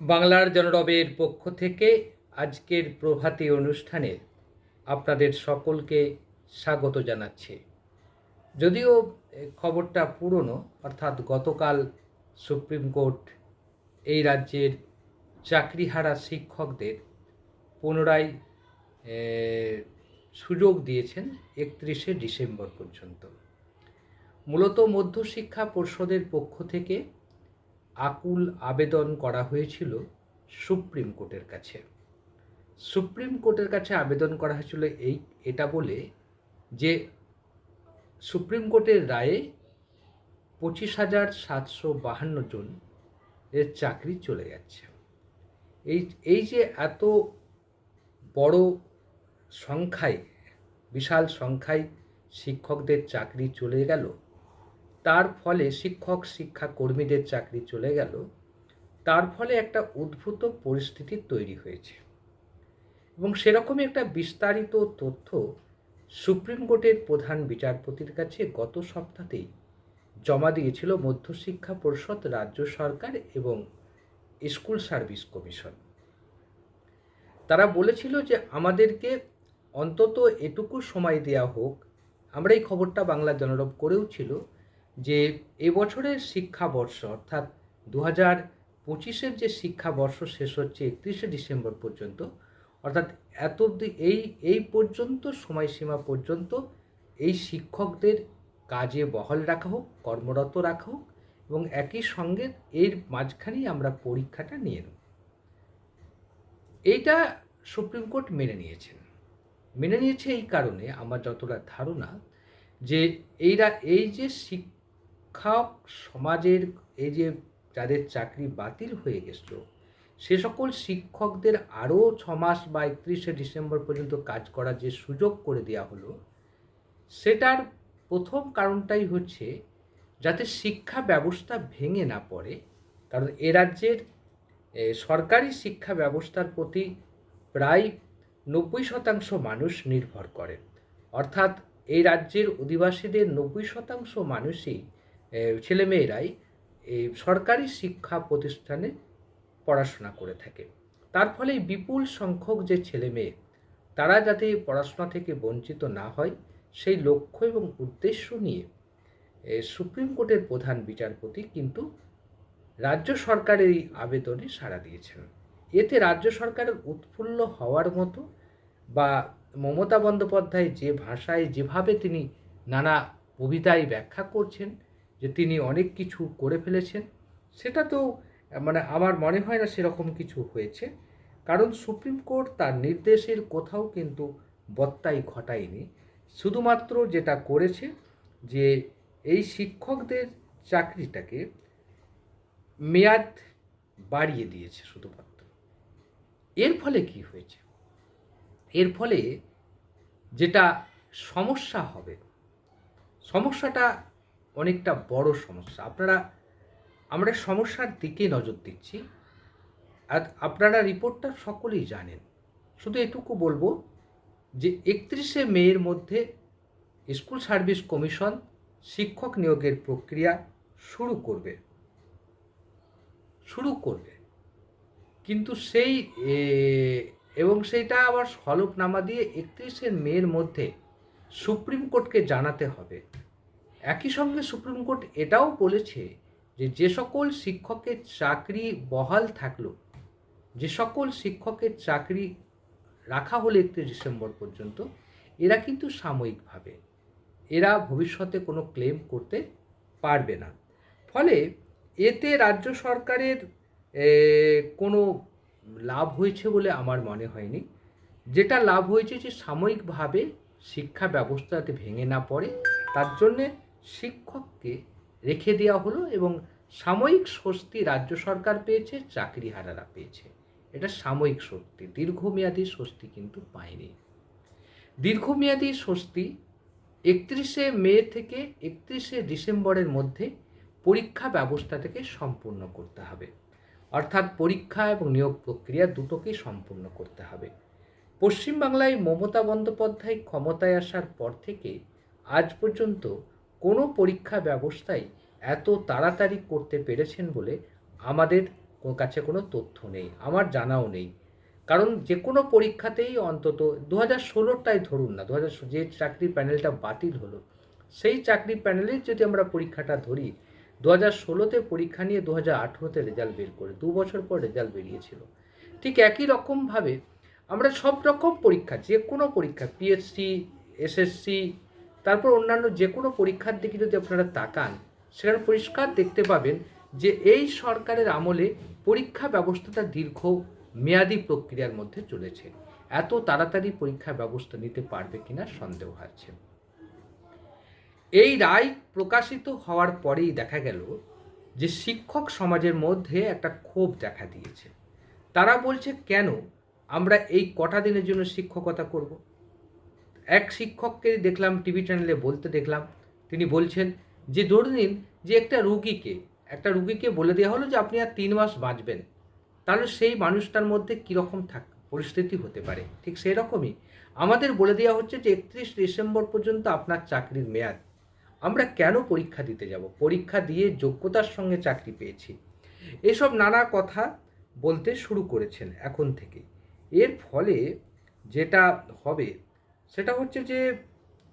বাংলার জনরবের পক্ষ থেকে আজকের প্রভাতী অনুষ্ঠানে আপনাদের সকলকে স্বাগত জানাচ্ছি। যদিও খবরটা পুরনো, অর্থাৎ গতকাল সুপ্রিম কোর্ট এই রাজ্যের চাকরিহারা শিক্ষকদের পুনরায় সুযোগ দিয়েছেন একত্রিশে ডিসেম্বর পর্যন্ত। মূলত মধ্যশিক্ষা পর্ষদের পক্ষ থেকে আকুল আবেদন করা হয়েছিল সুপ্রিম কোর্টের কাছে। সুপ্রিম কোর্টের কাছে আবেদন করা হয়েছিল এই, এটা বলে যে সুপ্রিম কোর্টের রায়ে পঁচিশ হাজার সাতশো বাহান্ন জন এর চাকরি চলে যাচ্ছে। এই এই যে এত বড় সংখ্যায়, বিশাল সংখ্যায় শিক্ষকদের চাকরি চলে গেল তার ফলে শিক্ষক শিক্ষা কর্মীদের চাকরি চলে গেল। তার ফলে একটা উদ্ভূত পরিস্থিতি তৈরি হয়েছে। এবং সেরকমই একটা বিস্তারিত তথ্য সুপ্রিম কোর্টের প্রধান বিচারপতির কাছে গত সপ্তাহতেই জমা দিয়েছিল মধ্যশিক্ষা পরিষদ, রাজ্য সরকার এবং স্কুল সার্ভিস কমিশন। তারা বলেছিল যে আমাদেরকে অন্তত এটুকু সময় দেওয়া হোক। আমরা এই খবরটা বাংলা জনরব করেও ছিল। যে এবছরের শিক্ষাবর্ষ, অর্থাৎ দু হাজার পঁচিশের যে শিক্ষাবর্ষ শেষ হচ্ছে একত্রিশে ডিসেম্বর পর্যন্ত, অর্থাৎ এত অবধি এই এই পর্যন্ত সময়সীমা পর্যন্ত এই শিক্ষকদের কাজে বহাল রাখা হোক, কর্মরত রাখা হোক এবং একই সঙ্গে এর মাঝখানেই আমরা পরীক্ষাটা নিয়ে নেব। এইটা সুপ্রিম কোর্ট মেনে নিয়েছেন। মেনে নিয়েছে এই কারণে আমার যতটা ধারণা যে এইরা, এই যে শিক্ষক সমাজের এই যে যাদের চাকরি বাতিল হয়ে গেছিল, সে সকল শিক্ষকদের আরও ছ মাস বা একত্রিশে ডিসেম্বর পর্যন্ত কাজ করার যে সুযোগ করে দেওয়া হলো, সেটার প্রথম কারণটাই হচ্ছে যাতে শিক্ষা ব্যবস্থা ভেঙে না পড়ে। কারণ এ রাজ্যের সরকারি শিক্ষা ব্যবস্থার প্রতি প্রায় নব্বই শতাংশ মানুষ নির্ভর করে। অর্থাৎ এই রাজ্যের অধিবাসীদের নব্বই শতাংশ মানুষই ছেলেমেয়েরাই এই সরকারি শিক্ষা প্রতিষ্ঠানে পড়াশোনা করে থাকে। তার ফলে বিপুল সংখ্যক যে ছেলে মেয়ে তারা যাতে পড়াশোনা থেকে বঞ্চিত না হয়, সেই লক্ষ্য এবং উদ্দেশ্য নিয়ে সুপ্রিম কোর্টের প্রধান বিচারপতি কিন্তু রাজ্য সরকারের এই আবেদনে সাড়া দিয়েছেন। এতে রাজ্য সরকারের উৎফুল্ল হওয়ার মতো বা মমতা বন্দ্যোপাধ্যায় যে ভাষায় যেভাবে তিনি নানা কবিতায় ব্যাখ্যা করছেন যে তিনি অনেক কিছু করে ফেলেছেন, সেটা তো মানে আমার মনে হয় না সেরকম কিছু হয়েছে। কারণ সুপ্রিম কোর্ট তার নির্দেশের কোথাও কিন্তু বত্তাই ঘটায়নি। শুধুমাত্র যেটা করেছে যে এই শিক্ষকদের চাকরিটাকে মেয়াদ বাড়িয়ে দিয়েছে শুধুমাত্র। এর ফলে কি হয়েছে? এর ফলে যেটা সমস্যা হবে, সমস্যাটা অনেকটা বড় সমস্যা। আপনারা, আমরা সমস্যার দিকে নজর দিচ্ছি। আর আপনারা রিপোর্টটা সকলেই জানেন। শুধু এটুকু বলব যে, একত্রিশে মেয়ের মধ্যে স্কুল সার্ভিস কমিশন শিক্ষক নিয়োগের প্রক্রিয়া শুরু করবে। শুরু করবে। কিন্তু সেই এবং সেইটা আবার হলফনামা দিয়ে একত্রিশে মেয়ের মধ্যে সুপ্রিম কোর্টকে জানাতে হবে। একই সঙ্গে সুপ্রিম কোর্ট এটাও বলেছে যে যে সকল শিক্ষকের চাকরি বহাল থাকল, যে সকল শিক্ষকের চাকরি রাখা হলো একত্রিশ ডিসেম্বর পর্যন্ত, এরা কিন্তু সাময়িকভাবে, এরা ভবিষ্যতে কোনো ক্লেম করতে পারবে না। ফলে এতে রাজ্য সরকারের কোনো লাভ হয়েছে বলে আমার মনে হয়নি। যেটা লাভ হয়েছে যে সাময়িকভাবে শিক্ষা ব্যবস্থাতে ভেঙে না পড়ে, তার জন্যে শিক্ষককে রেখে দেওয়া হলো এবং সাময়িক স্বস্তি রাজ্য সরকার পেয়েছে, চাকরি চাকরিহারারা পেয়েছে। এটা সাময়িক স্বস্তি, দীর্ঘমেয়াদী স্বস্তি কিন্তু পায়নি। দীর্ঘমেয়াদী স্বস্তি একত্রিশে মে থেকে একত্রিশে ডিসেম্বরের মধ্যে পরীক্ষা ব্যবস্থাটাকে সম্পূর্ণ করতে হবে। অর্থাৎ পরীক্ষা এবং নিয়োগ প্রক্রিয়া দুটোকেই সম্পূর্ণ করতে হবে। পশ্চিমবাংলায় মমতা বন্দ্যোপাধ্যায় ক্ষমতায় আসার পর থেকে আজ পর্যন্ত কোনো পরীক্ষা ব্যবস্থাই এত তাড়াতাড়ি করতে পেরেছেন বলে আমাদের কাছে কোনো তথ্য নেই, আমার জানাও নেই। কারণ যে কোনো পরীক্ষাতেই অন্তত দু হাজার ষোলোরটাই ধরুন না দু হাজার যে চাকরির প্যানেলটা বাতিল হলো, সেই চাকরির প্যানেলের যদি আমরা পরীক্ষাটা ধরি দু হাজার ষোলোতে পরীক্ষা নিয়ে দু হাজার আঠেরোতে রেজাল্ট বের করে, দু বছর পর রেজাল্ট বেরিয়েছিল। ঠিক একই রকমভাবে আমরা সব রকম পরীক্ষা, যে কোনো পরীক্ষা, পিএসসি, এসএসসি তারপর অন্যান্য যে কোনো পরীক্ষার দিকে যদি আপনারা তাকান, সেখানে পরিষ্কার দেখতে পাবেন যে এই সরকারের আমলে পরীক্ষা ব্যবস্থাটা দীর্ঘ মেয়াদি প্রক্রিয়ার মধ্যে চলেছে। এত তাড়াতাড়ি পরীক্ষা ব্যবস্থা নিতে পারবে কিনা সন্দেহ আছে। এই রায় প্রকাশিত হওয়ার পরেই দেখা গেল যে শিক্ষক সমাজের মধ্যে একটা ক্ষোভ দেখা দিয়েছে। তারা বলছে, কেন? আমরা এই কটা দিনের জন্য শিক্ষকতা করব? এক শিক্ষককে দেখলাম টিভি চ্যানেলে বলতে দেখলাম। তিনি বলছেন, যে ধরে নিন যে একটা রুগীকে একটা রুগীকে বলে দেওয়া হলো যে আপনি আর তিন মাস বাঁচবেন, তাহলে সেই মানুষটার মধ্যে কীরকম থাক, পরিস্থিতি হতে পারে? ঠিক সেই রকমই আমাদের বলে দেওয়া হচ্ছে যে একত্রিশ ডিসেম্বর পর্যন্ত আপনার চাকরির মেয়াদ। আমরা কেন পরীক্ষা দিতে যাব? পরীক্ষা দিয়ে যোগ্যতার সঙ্গে চাকরি পেয়েছি। এসব নানা কথা বলতে শুরু করেছেন এখন থেকে। এর ফলে যেটা হবে সেটা হচ্ছে যে,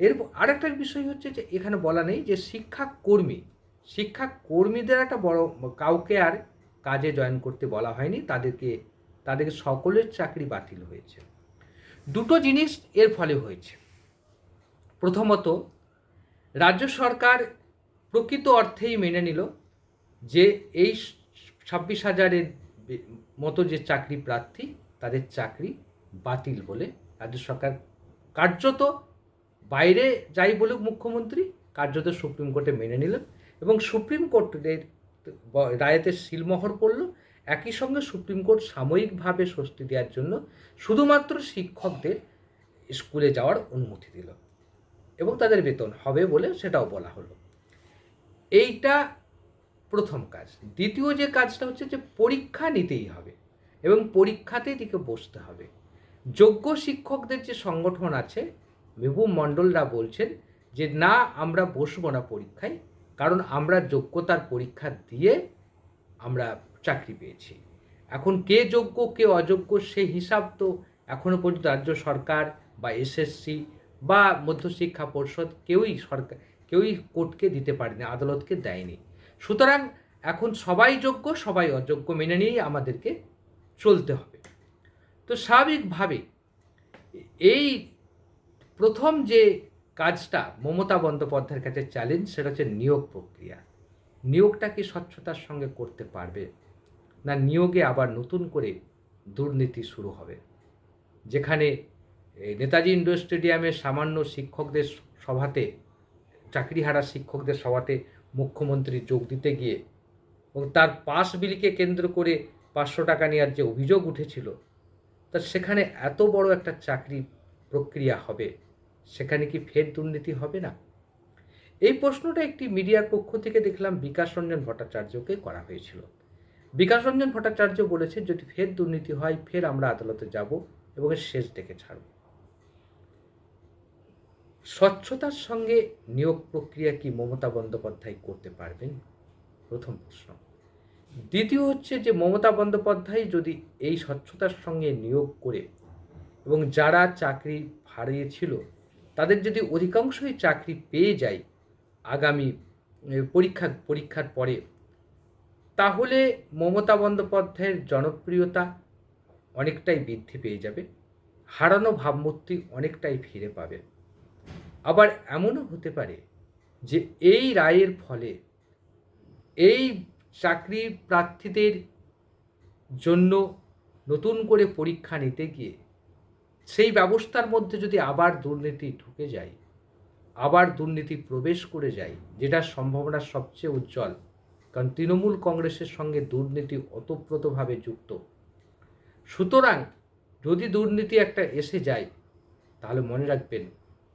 এর আরেকটা বিষয় হচ্ছে যে, এখানে বলা নেই যে শিক্ষা কর্মী, শিক্ষা কর্মীদের একটা বড় কাউকে আর কাজে জয়েন করতে বলা হয়নি, তাদেরকে তাদেরকে সকলের চাকরি বাতিল হয়েছে। দুটো জিনিস এর ফলে হয়েছে। প্রথমত, রাজ্য সরকার প্রকৃত অর্থেই মেনে নিল যে এই ছাব্বিশ হাজারের মতো যে চাকরি প্রার্থী, তাদের চাকরি বাতিল বলে রাজ্য সরকার কার্যত বাইরে যাই বলুক মুখ্যমন্ত্রী, কার্যত সুপ্রিম কোর্টে মেনে নিল এবং সুপ্রিম কোর্টের রায়েতে সিলমোহর পড়ল। একই সঙ্গে সুপ্রিম কোর্ট সাময়িকভাবে স্বস্তি দেওয়ার জন্য শুধুমাত্র শিক্ষকদের স্কুলে যাওয়ার অনুমতি দিল এবং তাদের বেতন হবে বলে সেটাও বলা হলো। এইটা প্রথম কাজ। দ্বিতীয় যে কাজটা হচ্ছে যে পরীক্ষা নিতেই হবে এবং পরীক্ষাতেই দিকে বসতে হবে। যোগ্য শিক্ষকদের যে সংগঠন আছে মেহবুব মণ্ডলরা বলছেন যে, না, আমরা বসবো না পরীক্ষায়, কারণ আমরা যোগ্যতার পরীক্ষা দিয়ে আমরা চাকরি পেয়েছি। এখন কে যোগ্য, কে অযোগ্য সেই হিসাব তো এখনও পর্যন্ত রাজ্য সরকার বা এসএসসি বা মধ্যশিক্ষা পর্ষদ কেউই সরকার, কেউই কোর্টকে দিতে পারেনি, আদালতকে দেয়নি। সুতরাং এখন সবাই যোগ্য, সবাই অযোগ্য মেনে নিয়েই আমাদেরকে চলতে হবে তো স্বাভাবিকভাবে এই প্রথম যে কাজটা মমতা বন্দ্যোপাধ্যায়ের কাছে চ্যালেঞ্জ সেটা হচ্ছে নিয়োগ প্রক্রিয়া। নিয়োগটা কি স্বচ্ছতার সঙ্গে করতে পারবে? না নিয়োগে আবার নতুন করে দুর্নীতি শুরু হবে? যেখানে নেতাজি ইন্ডোর স্টেডিয়ামে সামান্য শিক্ষকদের সভাতে, চাকরিহারা শিক্ষকদের সভাতে মুখ্যমন্ত্রী যোগ দিতে গিয়ে এবং তার পাস বিলিকে কেন্দ্র করে পাঁচশো টাকা নেওয়ার যে অভিযোগ উঠেছিল তা সেখানে এত বড় একটা চাকরি প্রক্রিয়া হবে, সেখানে কি ফের দুর্নীতি হবে না? এই প্রশ্নটা একটি মিডিয়ার পক্ষ থেকে দেখলাম বিকাশ রঞ্জন ভট্টাচার্যকে করা হয়েছিল। বিকাশ রঞ্জন ভট্টাচার্য বলেছে, যদি ফের দুর্নীতি হয়, ফের আমরা আদালতে যাব এবং শেষ ডেকে ছাড়ব। স্বচ্ছতার সঙ্গে নিয়োগ প্রক্রিয়া কি মমতা বন্দ্যোপাধ্যায় করতে পারবেন? প্রথম প্রশ্ন। দ্বিতীয় হচ্ছে যে মমতা বন্দ্যোপাধ্যায় যদি এই স্বচ্ছতার সঙ্গে নিয়োগ করে এবং যারা চাকরি হারিয়েছিল, তাদের যদি অধিকাংশই চাকরি পেয়ে যায় আগামী পরীক্ষা, পরীক্ষার পরে, তাহলে মমতা বন্দ্যোপাধ্যায়ের জনপ্রিয়তা অনেকটাই বৃদ্ধি পেয়ে যাবে, হারানো ভাবমূর্তি অনেকটাই ফিরে পাবে। আবার এমনও হতে পারে যে এই রায়ের ফলে এই চাকরি প্রার্থীদের জন্য নতুন করে পরীক্ষা নিতে গিয়ে সেই ব্যবস্থার মধ্যে যদি আবার দুর্নীতি ঢুকে যায়, আবার দুর্নীতি প্রবেশ করে যায় যেটার সম্ভাবনা সবচেয়ে উজ্জ্বল, কারণ তৃণমূল কংগ্রেসের সঙ্গে দুর্নীতি ওতপ্রোতভাবে যুক্ত। সুতরাং যদি দুর্নীতি একটা এসে যায়, তাহলে মনে রাখবেন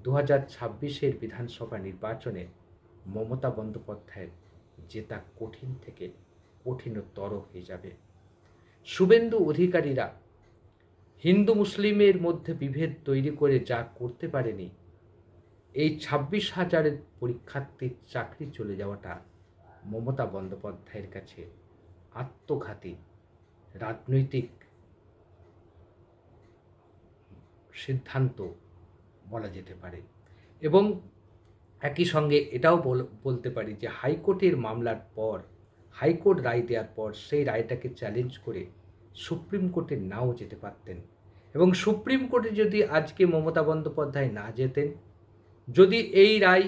দু হাজার ছাব্বিশের বিধানসভা নির্বাচনে মমতা বন্দ্যোপাধ্যায়ের জেতা কঠিন থেকে কঠিনতর হয়ে যাবে। শুভেন্দু অধিকারীরা হিন্দু মুসলিমের মধ্যে বিভেদ তৈরি করে যা করতে পারেনি, এই ছাব্বিশ হাজারের পরীক্ষার্থীর চাকরি চলে যাওয়াটা মমতা বন্দ্যোপাধ্যায়ের কাছে আত্মঘাতী রাজনৈতিক সিদ্ধান্ত বলা যেতে পারে। এবং একই সঙ্গে এটাও বল- বলতে পারি যে হাইকোর্টের মামলার পর, হাইকোর্ট রায় দেওয়ার পর সেই রায়টাকে চ্যালেঞ্জ করে সুপ্রিম কোর্টে নাও যেতে পারতেন। এবং সুপ্রিম কোর্টে যদি আজকে মমতা বন্দ্যোপাধ্যায় না যেতেন, যদি এই রায়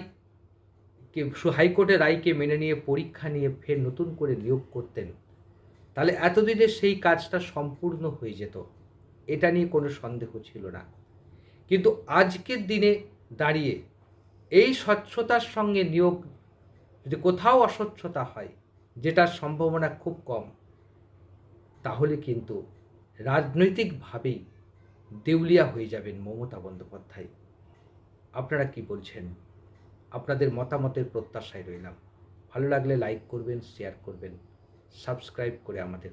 কে হাইকোর্টের রায়কে মেনে নিয়ে পরীক্ষা নিয়ে ফের নতুন করে নিয়োগ করতেন, তাহলে এতদিনে সেই কাজটা সম্পূর্ণ হয়ে যেত, এটা নিয়ে কোনো সন্দেহ ছিল না। কিন্তু আজকের দিনে দাঁড়িয়ে এই স্বচ্ছতার সঙ্গে নিয়োগ, যদি কোথাও অস্বচ্ছতা হয়, যেটার সম্ভাবনা খুব কম, তাহলে কিন্তু রাজনৈতিকভাবেই দেউলিয়া হয়ে যাবেন মমতা বন্দ্যোপাধ্যায়। আপনারা কি বলছেন? আপনাদের মতামতের প্রত্যাশায় রইলাম। ভালো লাগলে লাইক করবেন শেয়ার করবেন সাবস্ক্রাইব করে আমাদের